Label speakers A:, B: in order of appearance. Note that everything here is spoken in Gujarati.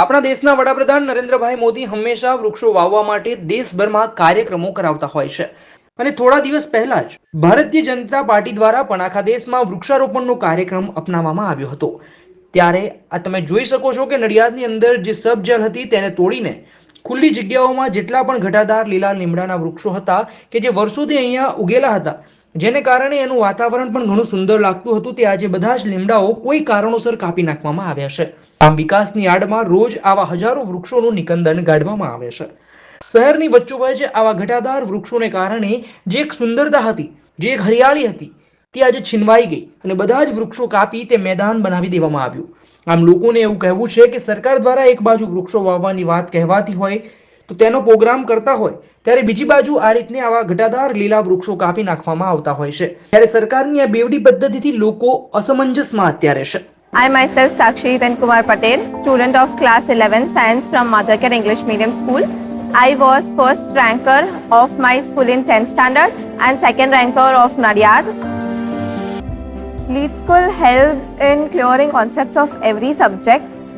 A: આપણા દેશના વડાપ્રધાન નરેન્દ્રભાઈ મોદી હંમેશા વૃક્ષો વાવવા માટે દેશભરમાં કાર્યક્રમો કરાવતા હોય છે. અને થોડા દિવસ પહેલા જ ભારતીય જનતા પાર્ટી દ્વારા પણ આખા દેશમાં વૃક્ષારોપણનો કાર્યક્રમ અપનાવવામાં આવ્યો હતો. ત્યારે આ તમે જોઈ શકો છો કે નડિયાદની અંદર જે સબજેલ હતી તેને તોડીને ખુલ્લી જગ્યાઓમાં જેટલા પણ ઘટાદાર લીલા લીમડાના વૃક્ષો હતા કે જે વર્ષોથી અહીંયા ઉગેલા હતા જેને કારણે એનું વાતાવરણ પણ ઘણું સુંદર લાગતું હતું. તે આજે બધા જ લીમડાઓ કોઈ કારણોસર કાપી નાખવામાં આવ્યા છે. આમ વિકાસની આડમાં રોજ આવા હજારો વૃક્ષોનું નિકંદન ગાઢવામાં આવે છે. શહેરની વચ્ચોવચ આવા ઘટાદાર વૃક્ષોને કારણે જે એક સુંદરતા હતી, જે એક હરિયાળી હતી, તે આજે છીનવાઈ ગઈ અને બધા જ વૃક્ષો કાપી તે મેદાન બનાવી દેવામાં આવ્યું. આમ લોકોને એવું કહેવું છે કે સરકાર દ્વારા એક બાજુ વૃક્ષો વાવવાની વાત કહેવાતી હોય તો તેનો પ્રોગ્રામ કરતા હોય ત્યારે બીજી બાજુ આ રીતને આવા ઘટાદાર લીલા વૃક્ષો કાપી નાખવામાં આવતા હોય છે ત્યારે સરકારની આ બેવડી પદ્ધતિથી લોકો અસમંજસમાં અત્યારે છે
B: I myself Sakshi Hitan Patel, student of class 11 science from Mothercare English Medium School. I was first ranker of my school in 10th standard and second ranker of Nadiad. Lead School helps in clearing concepts of every subject.